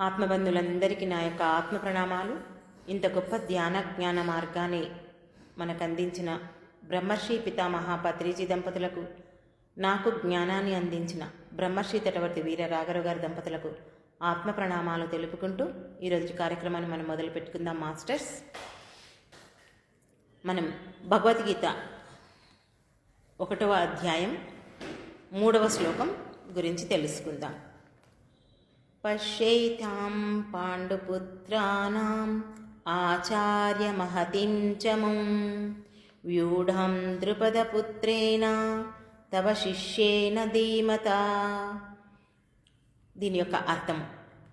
ఆత్మబంధులందరికీ నా యొక్క ఆత్మ ప్రణామాలు. ఇంత గొప్ప ధ్యాన జ్ఞాన మార్గాన్ని మనకు అందించిన బ్రహ్మర్షి పితామహ పత్రిజీ దంపతులకు నాకు జ్ఞానాన్ని అందించిన బ్రహ్మర్షి తటవర్తి వీర రాఘరు గారి దంపతులకు ఆత్మ ప్రణామాలు తెలుపుకుంటూ ఈరోజు కార్యక్రమాన్ని మనం మొదలు పెట్టుకుందాం మాస్టర్స్. మనం భగవద్గీత ఒకటవ అధ్యాయం మూడవ శ్లోకం గురించి తెలుసుకుందాం. పశ్యైతాం పాండుపుత్రాణం ఆచార్యమహతిం చముం వ్యూఢం ద్రుపదపుత్రేణ తవ శిష్యేన ధీమత దీని యొక్క అర్థం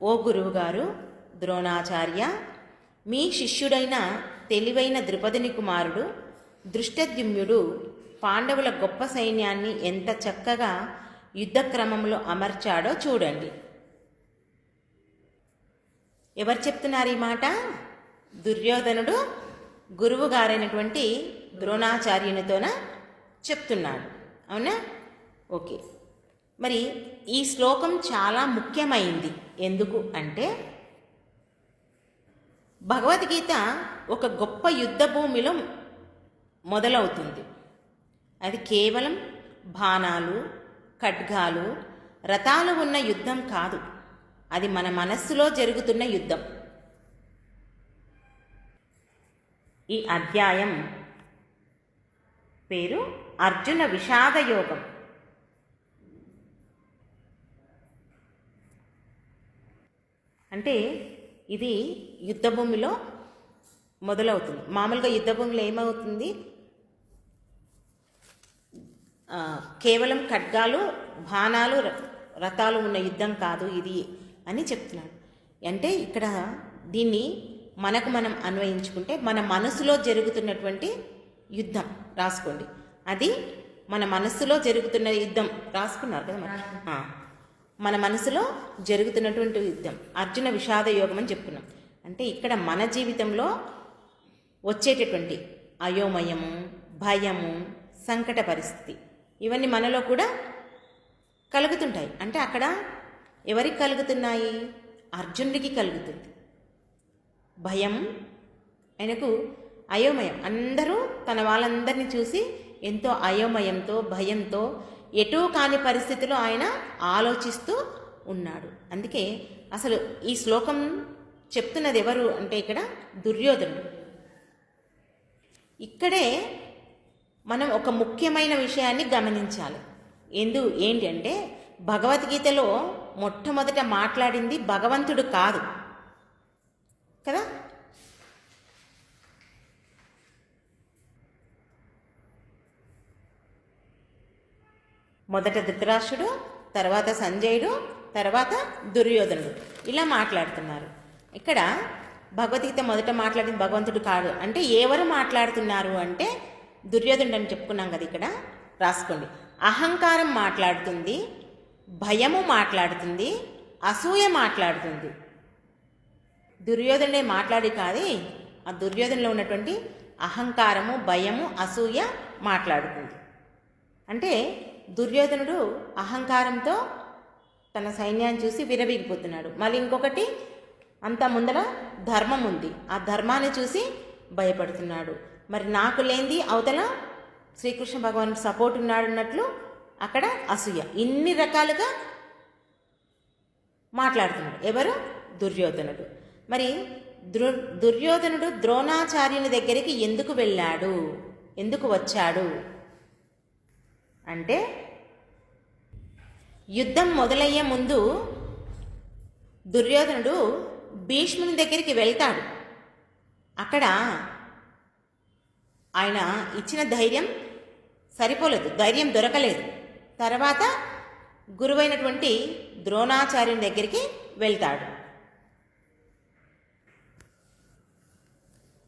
ఓ గురువుగారు ద్రోణాచార్య మీ శిష్యుడైన తెలివైన ద్రుపదిని కుమారుడు దృష్టద్యుమ్యుడు పాండవుల గొప్ప సైన్యాన్ని ఎంత చక్కగా యుద్ధక్రమంలో అమర్చాడో చూడండి. ఎవరు చెప్తున్నారు ఈ మాట? దుర్యోధనుడు గురువు గారైనటువంటి ద్రోణాచార్యునితోన చెప్తున్నాడు. అవునా? ఓకే. మరి ఈ శ్లోకం చాలా ముఖ్యమైంది. ఎందుకు అంటే భగవద్గీత ఒక గొప్ప యుద్ధ భూమిలో మొదలవుతుంది. అది కేవలం బాణాలు ఖడ్గాలు రథాలు ఉన్న యుద్ధం కాదు. అది మన మనస్సులో జరుగుతున్న యుద్ధం. ఈ అధ్యాయం పేరు అర్జున విషాద యోగం అంటే ఇది యుద్ధభూమిలో మొదలవుతుంది. మామూలుగా యుద్ధభూమిలో ఏమవుతుంది? కేవలం ఖడ్గాలు బాణాలు ర- రథాలు ఉన్న యుద్ధం కాదు ఇది. అని చెప్తున్నాడు. అంటే ఇక్కడ దీన్ని మనకు మనం అన్వయించుకుంటే మన మనసులో జరుగుతున్నటువంటి యుద్ధం రాసుకోండి. అది మన మనస్సులో జరుగుతున్న యుద్ధం రాసుకున్నారు కదా మరి? ఆ. మన మనసులో జరుగుతున్నటువంటి యుద్ధం. అర్జున విషాద యోగం అని చెప్పుకున్నాం అంటే ఇక్కడ మన జీవితంలో వచ్చేటటువంటి అయోమయము భయము సంకట పరిస్థితి ఇవన్నీ మనలో కూడా కలుగుతుంటాయి. అంటే అక్కడ ఎవరికి కలుగుతున్నాయి? అర్జునుడికి కలుగుతుంది. భయం ఆయనకు అయోమయం. అందరూ తన వాళ్ళందరినీ చూసి ఎంతో అయోమయంతో భయంతో ఎటూ కాని పరిస్థితిలో ఆయన ఆలోచిస్తూ ఉన్నాడు. అందుకే అసలు ఈ శ్లోకం చెప్తున్నది ఎవరు అంటే ఇక్కడ దుర్యోధనుడు. ఇక్కడే మనం ఒక ముఖ్యమైన విషయాన్ని గమనించాలి. ఎందు ఏంటి అంటే భగవద్గీతలో మొట్టమొదట మాట్లాడింది భగవంతుడు కాదు. కదా? మొదట ధృతరాష్ట్రుడు తర్వాత సంజయుడు తర్వాత దుర్యోధనుడు. ఇలా మాట్లాడుతున్నారు. ఇక్కడ భగవద్గీత మొదట మాట్లాడింది భగవంతుడు కాదు. అంటే ఎవరు మాట్లాడుతున్నారు అంటే దుర్యోధనుడు అని చెప్పుకున్నాం కదా ఇక్కడ. రాసుకోండి. అహంకారం మాట్లాడుతుంది భయము మాట్లాడుతుంది అసూయ మాట్లాడుతుంది. దుర్యోధనుడే మాట్లాడి కాదే ఆ దుర్యోధనలో ఉన్నటువంటి అహంకారము భయము అసూయ మాట్లాడుతుంది. అంటే దుర్యోధనుడు అహంకారంతో తన సైన్యాన్ని చూసి విరవీగిపోతున్నాడు. మళ్ళీ ఇంకొకటి అంత ముందర ధర్మం ఉంది. ఆ ధర్మాన్ని చూసి భయపడుతున్నాడు. మరి నాకు లేనిది అవతల శ్రీకృష్ణ భగవాన్ సపోర్ట్ ఉన్నాడు అన్నట్లు అక్కడ అసూయ. ఇన్ని రకాలుగా మాట్లాడుతున్నాడు. ఎవరు? దుర్యోధనుడు. మరి దుర్ దుర్యోధనుడు ద్రోణాచార్యుని దగ్గరికి ఎందుకు వెళ్ళాడు? ఎందుకు వచ్చాడు? అంటే యుద్ధం మొదలయ్యే ముందు దుర్యోధనుడు భీష్ముని దగ్గరికి వెళ్తాడు. అక్కడ ఆయన ఇచ్చిన ధైర్యం సరిపోలేదు. ధైర్యం దొరకలేదు. తర్వాత గురువైనటువంటి ద్రోణాచార్యుని దగ్గరికి వెళ్తాడు.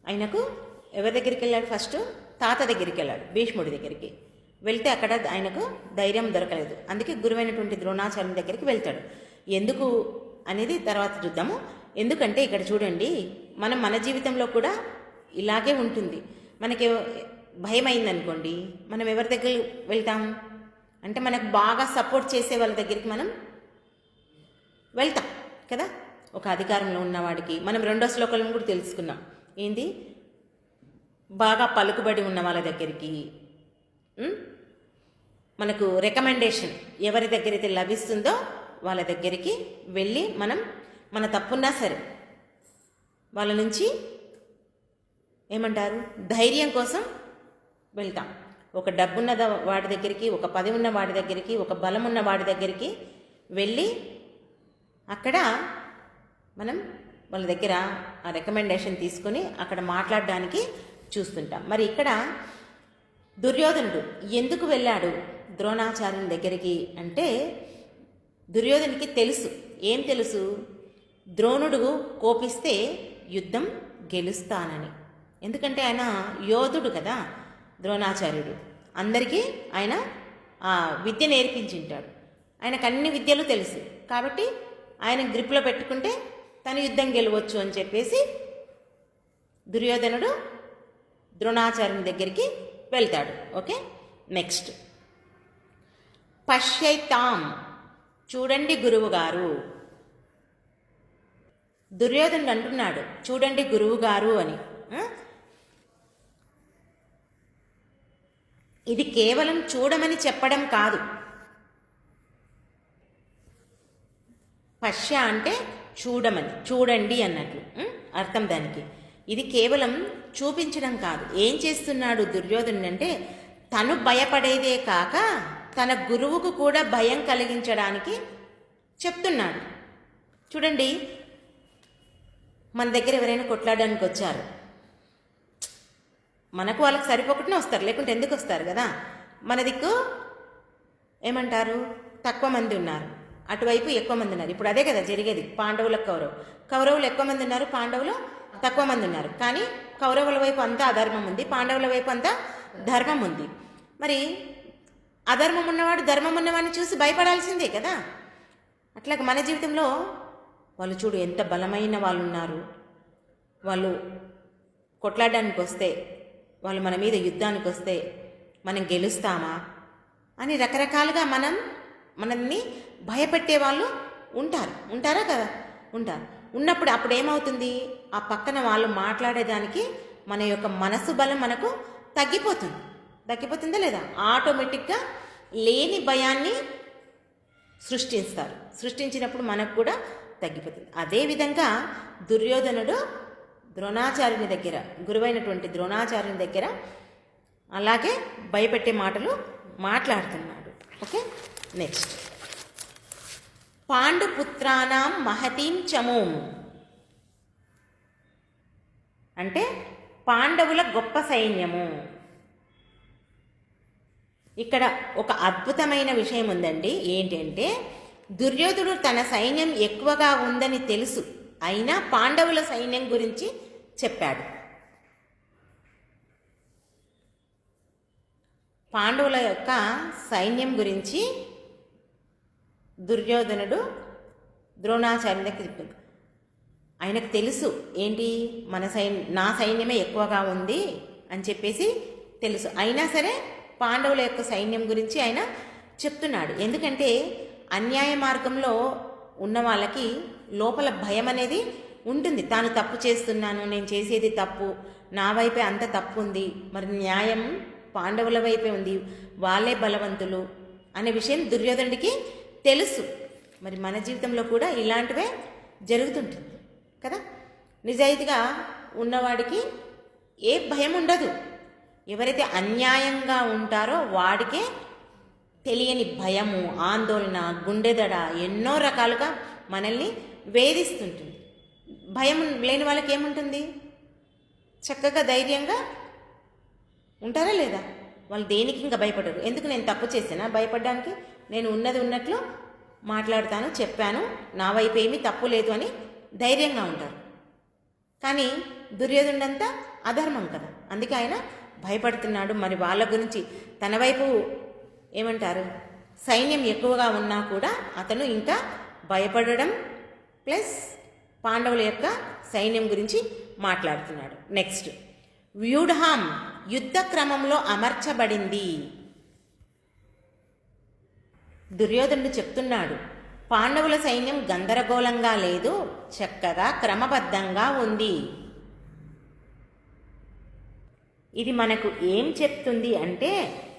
ఆయనకు ఎవరి దగ్గరికి వెళ్ళాడు ఫస్ట్? తాత దగ్గరికి వెళ్ళాడు భీష్ముడి దగ్గరికి. వెళ్తే అక్కడ ఆయనకు ధైర్యం దొరకలేదు. అందుకే గురువైనటువంటి ద్రోణాచార్యుని దగ్గరికి వెళ్తాడు. ఎందుకు అనేది తర్వాత చూద్దాము. ఎందుకంటే ఇక్కడ చూడండి మనం మన జీవితంలో కూడా ఇలాగే ఉంటుంది. మనకి భయం అయిందనుకోండి మనం ఎవరి దగ్గర వెళ్తాం? అంటే మనకు బాగా సపోర్ట్ చేసే వాళ్ళ దగ్గరికి మనం వెళ్తాం కదా? ఒక అధికారంలో ఉన్నవాడికి మనం రెండో శ్లోకాలను కూడా తెలుసుకున్నాం. ఏంది? బాగా పలుకుబడి ఉన్న వాళ్ళ దగ్గరికి మనకు రికమెండేషన్ ఎవరి దగ్గర అయితే లభిస్తుందో వాళ్ళ దగ్గరికి వెళ్ళి మనం మన తప్పున్నా సరే వాళ్ళ నుంచి ఏమంటారు? ధైర్యం కోసం వెళ్తాం. ఒక డబ్బున్న వాడి దగ్గరికి ఒక పది ఉన్న వాడి దగ్గరికి ఒక బలం ఉన్న వాడి దగ్గరికి వెళ్ళి అక్కడ మనం వాళ్ళ దగ్గర ఆ రికమెండేషన్ తీసుకొని అక్కడ మాట్లాడడానికి చూస్తుంటాం. మరి ఇక్కడ దుర్యోధనుడు ఎందుకు వెళ్ళాడు ద్రోణాచార్యుని దగ్గరికి అంటే దుర్యోధనికి తెలుసు. ఏం తెలుసు? ద్రోణుడు కోపిస్తే యుద్ధం గెలుస్తానని. ఎందుకంటే ఆయన యోధుడు కదా. ద్రోణాచార్యుడు. అందరికీ ఆయన ఆ విద్య నేర్పించింటాడు. ఆయనకు అన్ని విద్యలు తెలుసు. కాబట్టి ఆయన గ్రిప్లో పెట్టుకుంటే తను యుద్ధం గెలవచ్చు అని చెప్పేసి దుర్యోధనుడు ద్రోణాచార్యుని దగ్గరికి వెళ్తాడు. ఓకే? నెక్స్ట్. పశ్యైతాం. చూడండి గురువుగారు. దుర్యోధనుడు అంటున్నాడు చూడండి గురువు గారు అని ఇది కేవలం చూడమని చెప్పడం కాదు. పశ్య అంటే చూడమని చూడండి అన్నట్లు. అర్థం దానికి. ఇది కేవలం చూపించడం కాదు. ఏం చేస్తున్నాడు దుర్యోధనుడు అంటే తను భయపడేదే కాక తన గురువుకు కూడా భయం కలిగించడానికి చెప్తున్నాడు. చూడండి మన దగ్గర ఎవరైనా కొట్లాడడానికి వచ్చారు. మనకు వాళ్ళకి సరిపోకుండా వస్తారు లేకుంటే ఎందుకు వస్తారు కదా? మన దిక్కు ఏమంటారు? తక్కువ మంది ఉన్నారు. అటువైపు ఎక్కువ మంది ఉన్నారు. ఇప్పుడు అదే కదా జరిగేది పాండవులకు కౌరవు కౌరవులు ఎక్కువ మంది ఉన్నారు పాండవులు తక్కువ మంది ఉన్నారు. కానీ కౌరవుల వైపు అంతా అధర్మం ఉంది పాండవుల వైపు అంతా ధర్మం ఉంది. మరి అధర్మం ఉన్నవాడు ధర్మం ఉన్నవాడిని చూసి భయపడాల్సిందే కదా? అట్లాగే మన జీవితంలో వాళ్ళు చూడు ఎంత బలమైన వాళ్ళు ఉన్నారు వాళ్ళు కొట్లాడడానికి వస్తే వాళ్ళు మన మీద యుద్ధానికి వస్తే మనం గెలుస్తామా? అని రకరకాలుగా మనం మనల్ని భయపెట్టే వాళ్ళు ఉంటారు. ఉంటారా కదా? ఉంటారు. ఉన్నప్పుడు అప్పుడు ఏమవుతుంది ఆ పక్కన వాళ్ళు మాట్లాడేదానికి మన యొక్క మనసు బలం మనకు తగ్గిపోతుంది. తగ్గిపోతుందా లేదా? ఆటోమేటిక్గా లేని భయాన్ని సృష్టిస్తారు. సృష్టించినప్పుడు మనకు కూడా తగ్గిపోతుంది. అదేవిధంగా దుర్యోధనుడు ద్రోణాచార్యుని దగ్గర గురువైనటువంటి ద్రోణాచార్యుని దగ్గర అలాగే భయపెట్టే మాటలు మాట్లాడుతున్నాడు. ఓకే? నెక్స్ట్ పాండుపుత్రానాం మహతీం చమూం అంటే పాండవుల గొప్ప సైన్యము. ఇక్కడ ఒక అద్భుతమైన విషయం ఉందండి. ఏంటంటే దుర్యోధుడు తన సైన్యం ఎక్కువగా ఉందని తెలుసు. అయినా పాండవుల సైన్యం గురించి చెప్పాడు. పాండవుల యొక్క సైన్యం గురించి దుర్యోధనుడు ద్రోణాచార్య చెప్పింది ఆయనకు తెలుసు ఏంటి? మన సైన్ నా సైన్యమే ఎక్కువగా ఉంది అని చెప్పేసి తెలుసు. అయినా సరే పాండవుల యొక్క సైన్యం గురించి ఆయన చెప్తున్నాడు. ఎందుకంటే అన్యాయ మార్గంలో ఉన్న వాళ్ళకి లోపల భయం అనేది ఉంటుంది. తాను తప్పు చేస్తున్నాను నేను చేసేది తప్పు నా వైపే అంత తప్పు ఉంది మరి న్యాయం పాండవుల వైపే ఉంది వాళ్ళే బలవంతులు అనే విషయం దుర్యోధనుడికి తెలుసు. మరి మన జీవితంలో కూడా ఇలాంటివే జరుగుతుంటుంది కదా? నిజాయితీగా ఉన్నవాడికి ఏ భయం ఉండదు. ఎవరైతే అన్యాయంగా ఉంటారో వాడికే తెలియని భయము ఆందోళన గుండెదడ ఎన్నో రకాలుగా మనల్ని వేధిస్తుంటుంది. భయం లేని వాళ్ళకి ఏముంటుంది? చక్కగా ధైర్యంగా ఉంటారా లేదా? వాళ్ళు దేనికి ఇంకా భయపడరు. ఎందుకు నేను తప్పు చేసినా భయపడడానికి నేను ఉన్నది ఉన్నట్లు మాట్లాడతాను చెప్పాను. నా వైపు ఏమీ తప్పు లేదు అని ధైర్యంగా ఉంటారు. కానీ దుర్యోధనుడంతా అధర్మం కదా. అందుకే ఆయన భయపడుతున్నాడు. మరి వాళ్ళ గురించి తన వైపు ఏమంటారు? సైన్యం ఎక్కువగా ఉన్నా కూడా అతను ఇంకా భయపడడం ప్లస్ పాండవుల యొక్క సైన్యం గురించి మాట్లాడుతున్నాడు. నెక్స్ట్ వ్యూఢాం యుద్ధ క్రమంలో అమర్చబడింది. దుర్యోధనుడు చెప్తున్నాడు పాండవుల సైన్యం గందరగోళంగా లేదు చక్కగా క్రమబద్ధంగా ఉంది. ఇది మనకు ఏం చెప్తుంది అంటే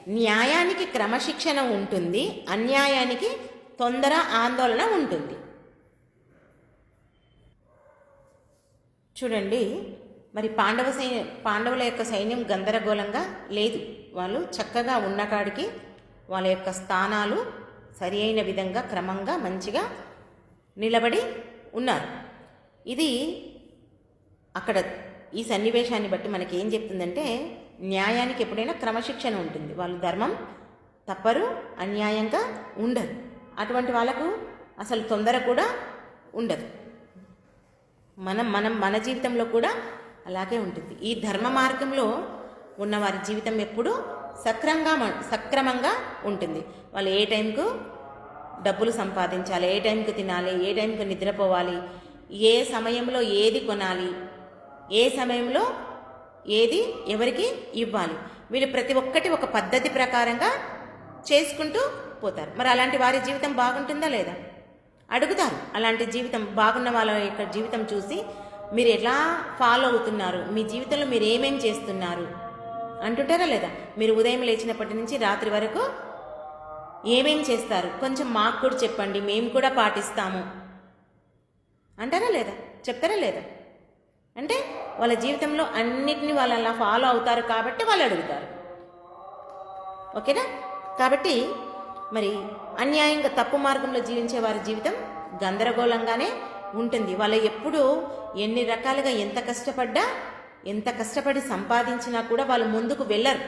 న్యాయానికి క్రమశిక్షణ ఉంటుంది అన్యాయానికి తొందర ఆందోళన ఉంటుంది. చూడండి. మరి పాండవ సైన్య పాండవుల యొక్క సైన్యం గందరగోళంగా లేదు. వాళ్ళు చక్కగా ఉన్న కాడికి వాళ్ళ యొక్క స్థానాలు సరి అయిన విధంగా క్రమంగా మంచిగా నిలబడి ఉన్నారు. ఇది అక్కడ ఈ సన్నివేశాన్ని బట్టి మనకి ఏం చెప్తుందంటే న్యాయానికి ఎప్పుడైనా క్రమశిక్షణ ఉంటుంది. వాళ్ళు ధర్మం తప్పరు అన్యాయంగా ఉండరు. అటువంటి వాళ్ళకు అసలు తొందర కూడా ఉండదు. మనం మనం మన జీవితంలో కూడా అలాగే ఉంటుంది. ఈ ధర్మ మార్గంలో ఉన్న వారి జీవితం ఎప్పుడూ సక్రంగా మ- సక్రమంగా ఉంటుంది. వాళ్ళు ఏ టైంకు డబ్బులు సంపాదించాలి ఏ టైంకి తినాలి ఏ టైంకి నిద్రపోవాలి ఏ సమయంలో ఏది కొనాలి ఏ సమయంలో ఏది ఎవరికి ఇవ్వాలి వీళ్ళు ప్రతి ఒక్కటి ఒక పద్ధతి ప్రకారంగా చేసుకుంటూ పోతారు. మరి అలాంటి వారి జీవితం బాగుంటుందా లేదా? అడుగుతారు. అలాంటి జీవితం బాగున్న వాళ్ళ యొక్క జీవితం చూసి మీరు ఎలా ఫాలో అవుతున్నారు? మీ జీవితంలో మీరు ఏమేం చేస్తున్నారు? అంటుంటారా లేదా? మీరు ఉదయం లేచినప్పటి నుంచి రాత్రి వరకు ఏమేం చేస్తారు? కొంచెం మాకు కూడా చెప్పండి మేము కూడా పాటిస్తాము. అంటారా లేదా? చెప్తారా లేదా? అంటే వాళ్ళ జీవితంలో అన్నిటిని వాళ్ళు అలా ఫాలో అవుతారు కాబట్టి వాళ్ళు అడుగుతారు. ఓకేనా? కాబట్టి మరి అన్యాయంగా తప్పు మార్గంలో జీవించే వారి జీవితం గందరగోళంగానే ఉంటుంది. వాళ్ళు ఎప్పుడూ ఎన్ని రకాలుగా ఎంత కష్టపడ్డా ఎంత కష్టపడి సంపాదించినా కూడా వాళ్ళు ముందుకు వెళ్ళరు.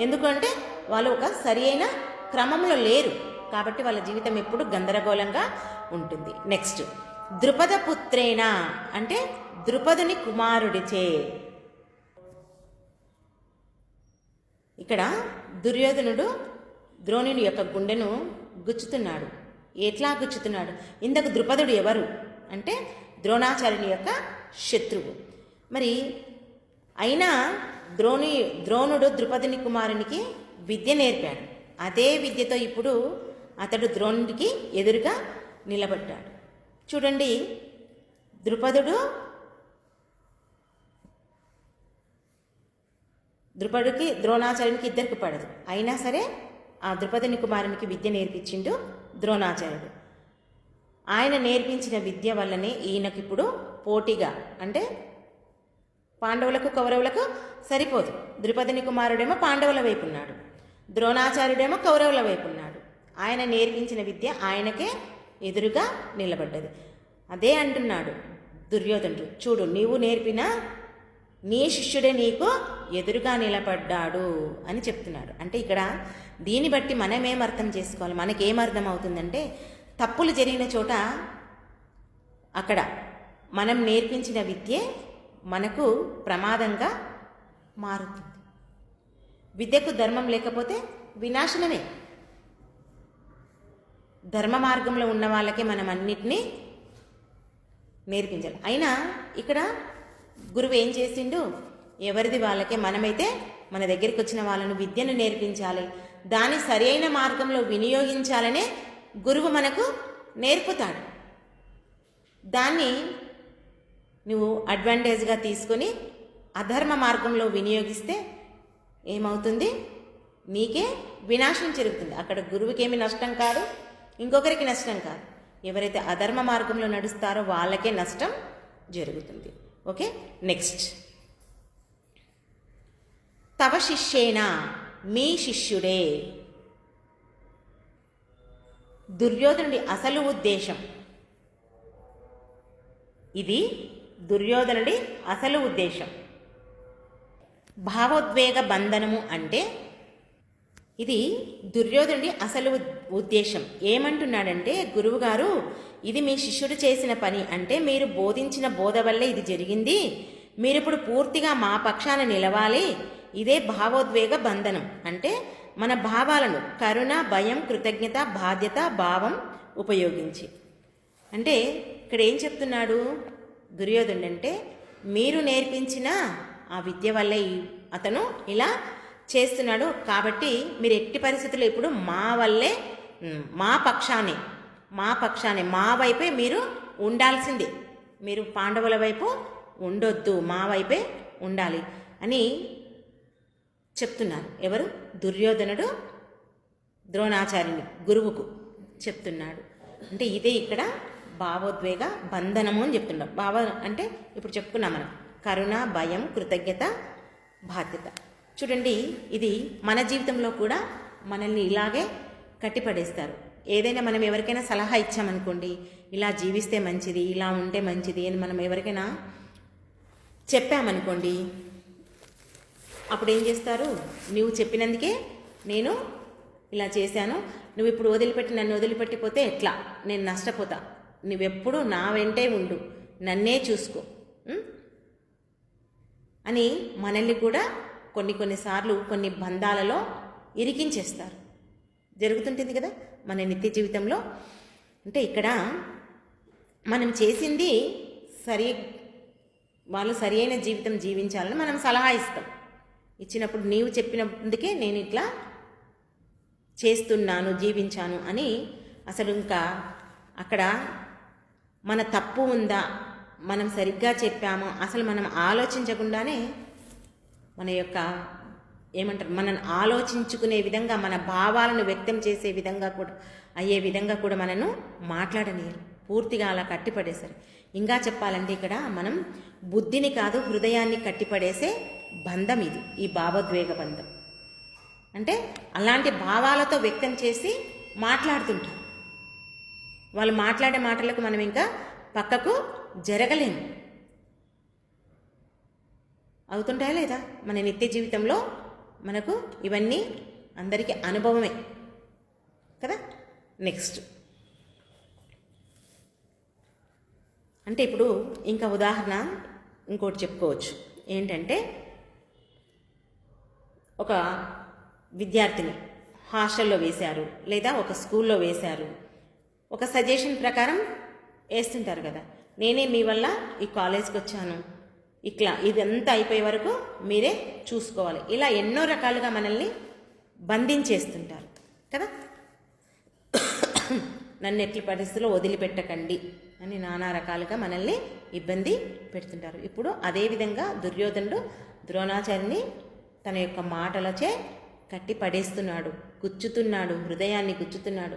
ఎందుకంటే వాళ్ళు ఒక సరి అయిన క్రమంలో లేరు. కాబట్టి వాళ్ళ జీవితం ఎప్పుడు గందరగోళంగా ఉంటుంది. నెక్స్ట్ ద్రుపద పుత్రేణ అంటే ద్రుపదుని కుమారుడిచే. ఇక్కడ దుర్యోధనుడు ద్రోణుని యొక్క గుండెను గుచ్చుతున్నాడు. ఎట్లా గుచ్చుతున్నాడు? ఇంతకు ద్రుపదుడు ఎవరు? అంటే ద్రోణాచార్యుని యొక్క శత్రువు. మరి అయినా ద్రోణి ద్రోణుడు ద్రుపదుని కుమారునికి విద్య నేర్పాడు. అదే విద్యతో ఇప్పుడు అతడు ద్రోణుడికి ఎదురుగా నిలబడ్డాడు. చూడండి ద్రుపదుడు ద్రుపదుడికి ద్రోణాచార్యునికి ఇద్దరికి పడదు. అయినా సరే ఆ ద్రుపదుని కుమారునికి విద్య నేర్పించిండు ద్రోణాచార్యుడు. ఆయన నేర్పించిన విద్య వల్లనే ఈయనకిప్పుడు పోటీగా అంటే పాండవులకు కౌరవులకు సరిపోదు. ద్రుపదని కుమారుడేమో పాండవుల వైపు ఉన్నాడు ద్రోణాచార్యుడేమో కౌరవుల వైపు ఉన్నాడు ఆయన నేర్పించిన విద్య ఆయనకే ఎదురుగా నిలబడ్డది. అదే అంటున్నాడు దుర్యోధనుడు. చూడు నీవు నేర్పిన నీ శిష్యుడే నీకు ఎదురుగా నిలబడ్డాడు అని చెప్తున్నాడు. అంటే ఇక్కడ దీన్ని బట్టి మనమేం అర్థం చేసుకోవాలి? మనకేం అర్థం అవుతుందంటే తప్పులు జరిగిన చోట అక్కడ మనం నేర్పించిన విద్యే మనకు ప్రమాదంగా మారుతుంది. విద్యకు ధర్మం లేకపోతే వినాశనమే. ధర్మ మార్గంలో ఉన్న వాళ్ళకే మనం అన్నిటినీ నేర్పించాలి. అయినా ఇక్కడ గురువు ఏం చేసిండు? ఎవరిది వాళ్ళకే మనమైతే మన దగ్గరికి వచ్చిన వాళ్ళను విద్యను నేర్పించాలి. దాన్ని సరైన మార్గంలో వినియోగించాలనే గురువు మనకు నేర్పుతాడు. దాన్ని నువ్వు అడ్వాంటేజ్గా తీసుకొని అధర్మ మార్గంలో వినియోగిస్తే ఏమవుతుంది? నీకే వినాశం జరుగుతుంది. అక్కడ గురువుకేమి నష్టం కాదు ఇంకొకరికి నష్టం కాదు. ఎవరైతే అధర్మ మార్గంలో నడుస్తారో వాళ్ళకే నష్టం జరుగుతుంది. ఓకే? నెక్స్ట్. తవ శిష్యేనా మీ శిష్యుడే. దుర్యోధనుడి అసలు ఉద్దేశం. ఇది దుర్యోధనుడి అసలు ఉద్దేశం. భావోద్వేగ బంధనము అంటే ఇది దుర్యోధనుడి అసలు ఉద్దేశం. ఏమంటున్నాడంటే గురువుగారు ఇది మీ శిష్యుడు చేసిన పని. అంటే మీరు బోధించిన బోధ వల్లే ఇది జరిగింది. మీరిప్పుడు పూర్తిగా మా పక్షాన నిలవాలి. ఇదే భావోద్వేగ బంధనం. అంటే మన భావాలను కరుణ భయం కృతజ్ఞత బాధ్యత భావం ఉపయోగించి. అంటే ఇక్కడ ఏం చెప్తున్నాడు దుర్యోధనుడు అంటే మీరు నేర్పించిన ఆ విద్య వల్లే అతను ఇలా చేస్తున్నాడు. కాబట్టి మీరు ఎట్టి పరిస్థితుల్లో ఇప్పుడు మా వల్లే మా పక్షానే మా పక్షానే మా వైపే మీరు ఉండాల్సిందే. మీరు పాండవుల వైపు ఉండొద్దు మా వైపే ఉండాలి అని చెప్తున్నారు ఎవరు? దుర్యోధనుడు ద్రోణాచార్యుని గురువుకు చెప్తున్నాడు. అంటే ఇదే ఇక్కడ భావోద్వేగ బంధనము అని చెప్తున్నాం భావ అంటే ఇప్పుడు చెప్పుకున్నాం మనం. కరుణ భయం కృతజ్ఞత బాధ్యత. చూడండి ఇది మన జీవితంలో కూడా మనల్ని ఇలాగే కట్టిపడేస్తారు. ఏదైనా మనం ఎవరికైనా సలహా ఇచ్చామనుకోండి ఇలా జీవిస్తే మంచిది ఇలా ఉంటే మంచిది అని మనం ఎవరికైనా చెప్పామనుకోండి అప్పుడు ఏం చేస్తారు? నువ్వు చెప్పినందుకే నేను ఇలా చేశాను. నువ్వు ఇప్పుడు వదిలిపెట్టి నన్ను వదిలిపెట్టిపోతే ఎట్లా? నేను నష్టపోతా. నువ్వెప్పుడు నా వెంటే ఉండు. నన్నే చూసుకో. అని మనల్ని కూడా కొన్ని కొన్నిసార్లు కొన్ని బంధాలలో ఇరికించేస్తారు. జరుగుతుంటుంది కదా మన నిత్య జీవితంలో. అంటే ఇక్కడ మనం చేసింది సరి వాళ్ళు సరి అయిన జీవితం జీవించాలని మనం సలహా ఇస్తాం. ఇచ్చినప్పుడు నీవు చెప్పినందుకే నేను ఇట్లా చేస్తున్నాను జీవించాను అని అసలు ఇంకా అక్కడ మన తప్పు ఉందా మనం సరిగ్గా చెప్పాము అసలు మనం ఆలోచించకుండానే మన యొక్క ఏమంటారు మనం ఆలోచించుకునే విధంగా మన భావాలను వ్యక్తం చేసే విధంగా కూడా అయ్యే విధంగా కూడా మనను మాట్లాడనీయరు పూర్తిగా అలా కట్టిపడేశారు. ఇంకా చెప్పాలంటే ఇక్కడ మనం బుద్ధిని కాదు హృదయాన్ని కట్టిపడేసే బంధం ఇది ఈ భావోద్వేగ బంధం అంటే అలాంటి భావాలతో వ్యక్తం చేసి మాట్లాడుతుంటారు. వాళ్ళు మాట్లాడే మాటలకు మనం ఇంకా పక్కకు జరగలేము. అవుతుంటాయా లేదా? మన నిత్య జీవితంలో మనకు ఇవన్నీ అందరికీ అనుభవమే. కదా? నెక్స్ట్ అంటే ఇప్పుడు ఇంకా ఉదాహరణ ఇంకోటి చెప్పుకోవచ్చు. ఏంటంటే ఒక విద్యార్థిని హాస్టల్లో వేశారు లేదా ఒక స్కూల్లో వేశారు. ఒక సజెషన్ ప్రకారం వేస్తుంటారు కదా. నేనే మీ వల్ల ఈ కాలేజ్కి వచ్చాను. ఇట్లా ఇదంతా అయిపోయే వరకు మీరే చూసుకోవాలి. ఇలా ఎన్నో రకాలుగా మనల్ని బంధించేస్తుంటారు కదా. నన్ను ఎట్ల పరిస్థితుల్లో వదిలిపెట్టకండి అని నానా రకాలుగా మనల్ని ఇబ్బంది పెడుతుంటారు. ఇప్పుడు అదేవిధంగా దుర్యోధనుడు ద్రోణాచార్యుని తన యొక్క మాటలచే కట్టి పడేస్తున్నాడు గుచ్చుతున్నాడు హృదయాన్ని గుచ్చుతున్నాడు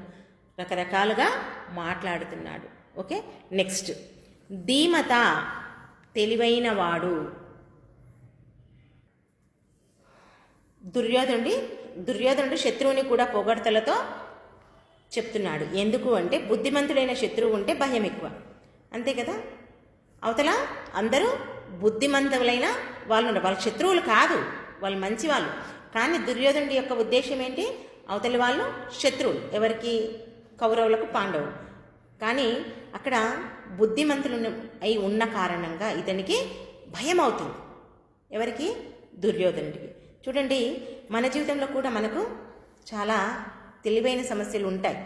రకరకాలుగా మాట్లాడుతున్నాడు. ఓకే? నెక్స్ట్. ధీమత తెలివైన వాడు దుర్యోధనుడి దుర్యోధనుడు శత్రువుని కూడా పొగడ్తలతో చెప్తున్నాడు. ఎందుకు అంటే బుద్ధిమంతుడైన శత్రువు ఉంటే భయం ఎక్కువ. అంతే కదా? అవతల అందరూ బుద్ధిమంతులైన వాళ్ళు ఉన్నారు వాళ్ళ శత్రువులు కాదు. వాళ్ళు మంచి వాళ్ళు కానీ దుర్యోధనుడి యొక్క ఉద్దేశం ఏంటి? అవతలి వాళ్ళు శత్రువులు. ఎవరికి? కౌరవులకు పాండవులు. కానీ అక్కడ బుద్ధిమంతులు అయి ఉన్న కారణంగా ఇతనికి భయం అవుతుంది ఎవరికి? దుర్యోధనుడికి. చూడండి మన జీవితంలో కూడా మనకు చాలా తెలివైన సమస్యలు ఉంటాయి.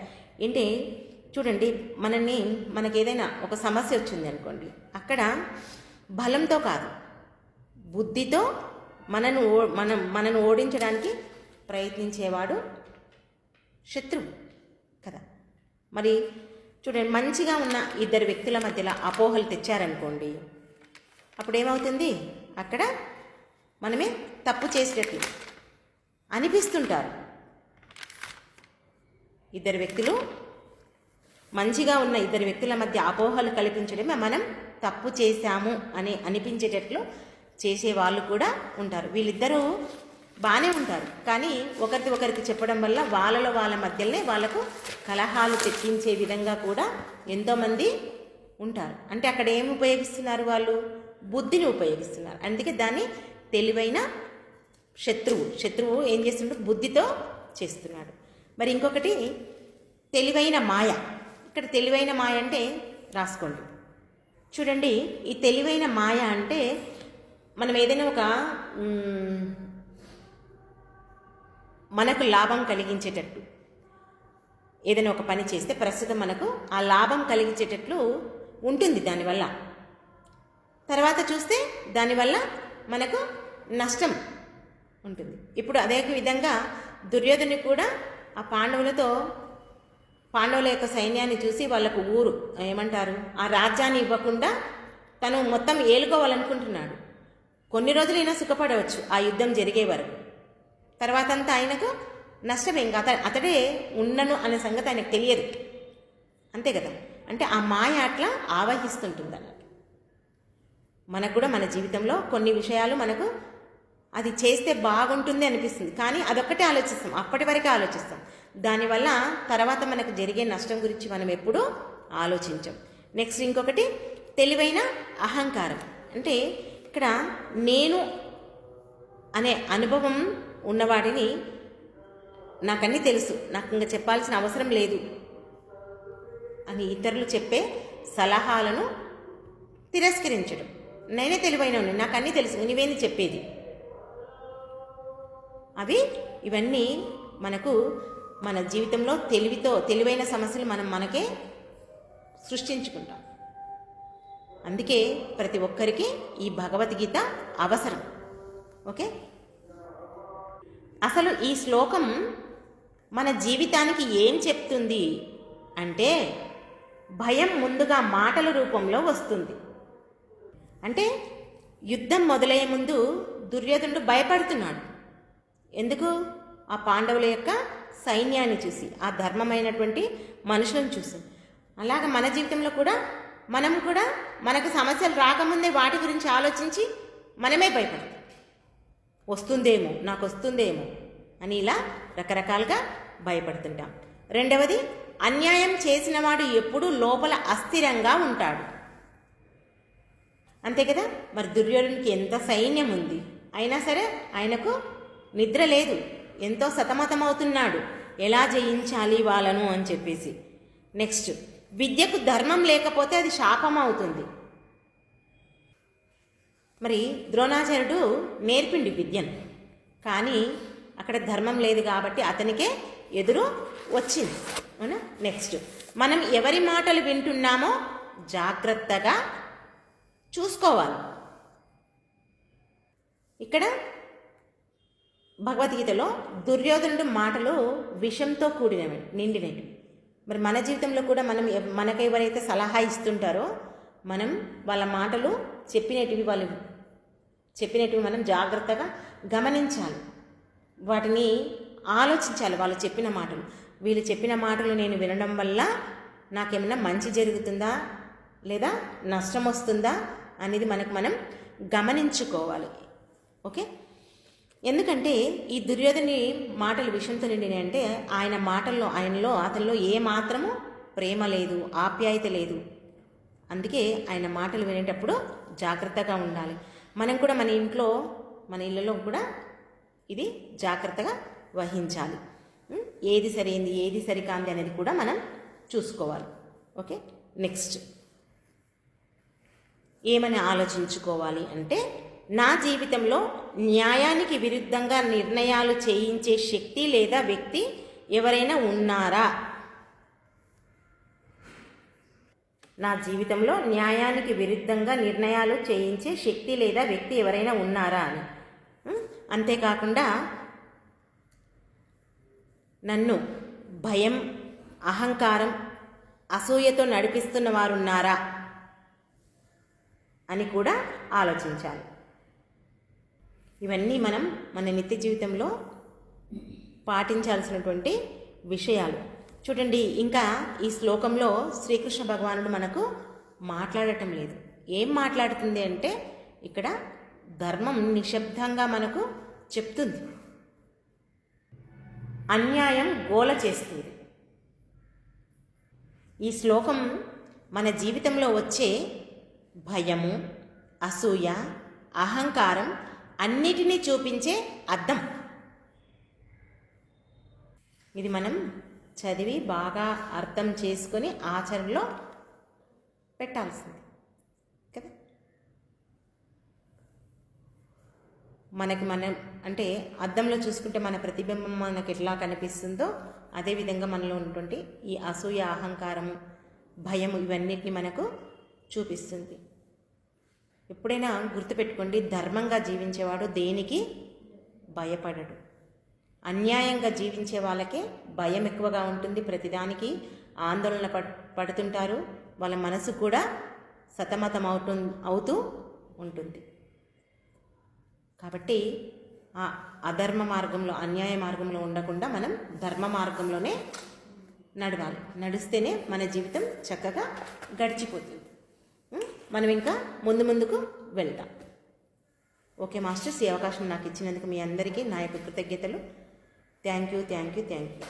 ఏంటి? చూడండి మనల్ని మనకి ఏదైనా ఒక సమస్య వచ్చింది అనుకోండి అక్కడ బలంతో కాదు బుద్ధితో మనను ఓ మనం మనను ఓడించడానికి ప్రయత్నించేవాడు శత్రువు కదా. మరి చూడండి మంచిగా ఉన్న ఇద్దరు వ్యక్తుల మధ్యలో అపోహలు తెచ్చారనుకోండి అప్పుడు ఏమవుతుంది అక్కడ మనమే తప్పు చేసేటట్లు అనిపిస్తుంటారు. ఇద్దరు వ్యక్తులు మంచిగా ఉన్న ఇద్దరు వ్యక్తుల మధ్య అపోహలు కల్పించడమే మనం తప్పు చేశాము అని అనిపించేటట్లు చేసే వాళ్ళు కూడా ఉంటారు. వీళ్ళిద్దరూ బాగానే ఉంటారు. కానీ ఒకరికి ఒకరికి చెప్పడం వల్ల వాళ్ళలో వాళ్ళ మధ్యలోనే వాళ్ళకు కలహాలు తెప్పించే విధంగా కూడా ఎంతోమంది ఉంటారు. అంటే అక్కడ ఏమి ఉపయోగిస్తున్నారు వాళ్ళు? బుద్ధిని ఉపయోగిస్తున్నారు. అందుకే దాన్ని తెలివైన శత్రువు శత్రువు ఏం చేస్తున్నాడు బుద్ధితో చేస్తున్నాడు. మరి ఇంకొకటి తెలివైన మాయ. ఇక్కడ తెలివైన మాయ అంటే రాసుకోండి. చూడండి ఈ తెలివైన మాయ అంటే మనం ఏదైనా ఒక మనకు లాభం కలిగించేటట్టు ఏదైనా ఒక పని చేస్తే ప్రస్తుతం మనకు ఆ లాభం కలిగించేటట్లు ఉంటుంది దానివల్ల. తర్వాత చూస్తే దానివల్ల మనకు నష్టం ఉంటుంది. ఇప్పుడు అదే విధంగా దుర్యోధని కూడా ఆ పాండవులతో పాండవుల యొక్క సైన్యాన్ని చూసి వాళ్ళకు ఊరు ఏమంటారు? ఆ రాజ్యాన్ని ఇవ్వకుండా తను మొత్తం ఏలుకోవాలనుకుంటున్నాడు. కొన్ని రోజులైనా సుఖపడవచ్చు. ఆ యుద్ధం జరిగే వరకు. తర్వాత అంతా ఆయనకు నష్టమేం ఇంకా అత అతడే ఉన్నను అనే సంగతి ఆయనకు తెలియదు. అంతే కదా? అంటే ఆ మాయ అట్లా ఆవహిస్తుంటుంది అన్నట్టు. మనకు కూడా మన జీవితంలో కొన్ని విషయాలు మనకు అది చేస్తే బాగుంటుంది అనిపిస్తుంది. కానీ అదొక్కటే ఆలోచిస్తాం. అప్పటి వరకే ఆలోచిస్తాం. దానివల్ల తర్వాత మనకు జరిగే నష్టం గురించి మనం ఎప్పుడూ ఆలోచించం. నెక్స్ట్ ఇంకొకటి తెలివైన అహంకారం. అంటే ఇక్కడ నేను అనే అనుభవం ఉన్నవాడిని నాకన్నీ తెలుసు. నాకు ఇంకా చెప్పాల్సిన అవసరం లేదు అని ఇతరులు చెప్పే సలహాలను తిరస్కరించడం. నేనే తెలివైన నాకు అన్నీ తెలుసు. నువ్వేంది చెప్పేది? అవి ఇవన్నీ మనకు మన జీవితంలో తెలివితో తెలివైన సమస్యలు మనం మనకే సృష్టించుకుంటాం. అందుకే ప్రతి ఒక్కరికి ఈ భగవద్గీత అవసరం. ఓకే? అసలు ఈ శ్లోకం మన జీవితానికి ఏం చెప్తుంది అంటే భయం ముందుగా మాటల రూపంలో వస్తుంది. అంటే యుద్ధం మొదలయ్యే ముందు దుర్యోధనుడు భయపడుతున్నాడు. ఎందుకు? ఆ పాండవుల యొక్క సైన్యాన్ని చూసి ఆ ధర్మమైనటువంటి మనుషులను చూసి. అలాగ మన జీవితంలో కూడా మనం కూడా మనకు సమస్యలు రాకముందే వాటి గురించి ఆలోచించి మనమే భయపడతాం. వస్తుందేమో నాకు వస్తుందేమో అని ఇలా రకరకాలుగా భయపడుతుంటాం. రెండవది అన్యాయం చేసిన వాడు ఎప్పుడూ లోపల అస్థిరంగా ఉంటాడు. అంతే కదా? మరి దుర్యోధనునికి ఎంత సైన్యం ఉంది? అయినా సరే ఆయనకు నిద్ర లేదు. ఎంతో సతమతమవుతున్నాడు. ఎలా జయించాలి వాళ్ళను అని చెప్పేసి. నెక్స్ట్ విద్యకు ధర్మం లేకపోతే అది శాపం అవుతుంది. మరి ద్రోణాచార్యుడు నేర్పిండి విద్యను. కానీ అక్కడ ధర్మం లేదు కాబట్టి అతనికే ఎదురు వచ్చింది. అవునా? నెక్స్ట్ మనం ఎవరి మాటలు వింటున్నామో జాగ్రత్తగా చూసుకోవాలి. ఇక్కడ భగవద్గీతలో దుర్యోధనుడు మాటలు విషంతో కూడినవి నిండినవి. మరి మన జీవితంలో కూడా మనం మనకు ఎవరైతే సలహా ఇస్తుంటారో మనం వాళ్ళ మాటలు చెప్పినటివి వాళ్ళు చెప్పినటివి మనం జాగ్రత్తగా గమనించాలి. వాటిని ఆలోచించాలి వాళ్ళు చెప్పిన మాటలు. వీళ్ళు చెప్పిన మాటలు నేను వినడం వల్ల నాకేమైనా మంచి జరుగుతుందా? లేదా నష్టం వస్తుందా? అనేది మనకు మనం గమనించుకోవాలి. ఓకే? ఎందుకంటే ఈ దుర్యోధని మాటలు విషయంతో నిండిన అంటే ఆయన మాటల్లో ఆయనలో అతనిలో ఏ మాత్రము ప్రేమ లేదు ఆప్యాయత లేదు. అందుకే ఆయన మాటలు వినేటప్పుడు జాగ్రత్తగా ఉండాలి. మనం కూడా మన ఇంట్లో మన ఇళ్ళలో కూడా ఇది జాగ్రత్తగా వహించాలి. ఏది సరైంది ఏది సరికాంది అనేది కూడా మనం చూసుకోవాలి. ఓకే? నెక్స్ట్. ఏమని ఆలోచించుకోవాలి అంటే నా జీవితంలో న్యాయానికి విరుద్ధంగా నిర్ణయాలు చేయించే శక్తి లేదా వ్యక్తి ఎవరైనా ఉన్నారా? నా జీవితంలో న్యాయానికి విరుద్ధంగా నిర్ణయాలు చేయించే శక్తి లేదా వ్యక్తి ఎవరైనా ఉన్నారా అని. అంతేకాకుండా నన్ను భయం అహంకారం అసూయతో నడిపిస్తున్న వారు ఉన్నారా అని కూడా ఆలోచించాలి. ఇవన్నీ మనం మన నిత్య జీవితంలో పాటించాల్సినటువంటి విషయాలు. చూడండి ఇంకా ఈ శ్లోకంలో శ్రీకృష్ణ భగవానుడు మనకు మాట్లాడటం లేదు. ఏం మాట్లాడుతుంది అంటే ఇక్కడ ధర్మం నిశ్శబ్దంగా మనకు చెప్తుంది. అన్యాయం గోల చేస్తుంది. ఈ శ్లోకం మన జీవితంలో వచ్చే భయము అసూయ అహంకారం అన్నిటినీ చూపించే అద్దం. ఇది మనం చదివి బాగా అర్థం చేసుకొని ఆచరణలో పెట్టాల్సింది. కదా? మనకి మనం అంటే అద్దంలో చూసుకుంటే మన ప్రతిబింబం మనకు ఎట్లా కనిపిస్తుందో అదేవిధంగా మనలో ఉన్నటువంటి ఈ అసూయ అహంకారం భయం ఇవన్నిటిని మనకు చూపిస్తుంది. ఎప్పుడైనా గుర్తుపెట్టుకోండి ధర్మంగా జీవించేవాడు దేనికి? భయపడడు. అన్యాయంగా జీవించే వాళ్ళకే భయం ఎక్కువగా ఉంటుంది. ప్రతిదానికి ఆందోళన పడ్ పడుతుంటారు. వాళ్ళ మనసు కూడా సతమతం అవుతు అవుతూ ఉంటుంది. కాబట్టి ఆ అధర్మ మార్గంలో అన్యాయ మార్గంలో ఉండకుండా మనం ధర్మ మార్గంలోనే నడవాలి. నడిస్తేనే మన జీవితం చక్కగా గడిచిపోతుంది. మనం ఇంకా ముందు ముందుకు వెళ్తాం ఓకే మాస్టర్స్ ఈ అవకాశం నాకు ఇచ్చినందుకు మీ అందరికీ నా యొక్క కృతజ్ఞతలు. Thank you thank you thank you.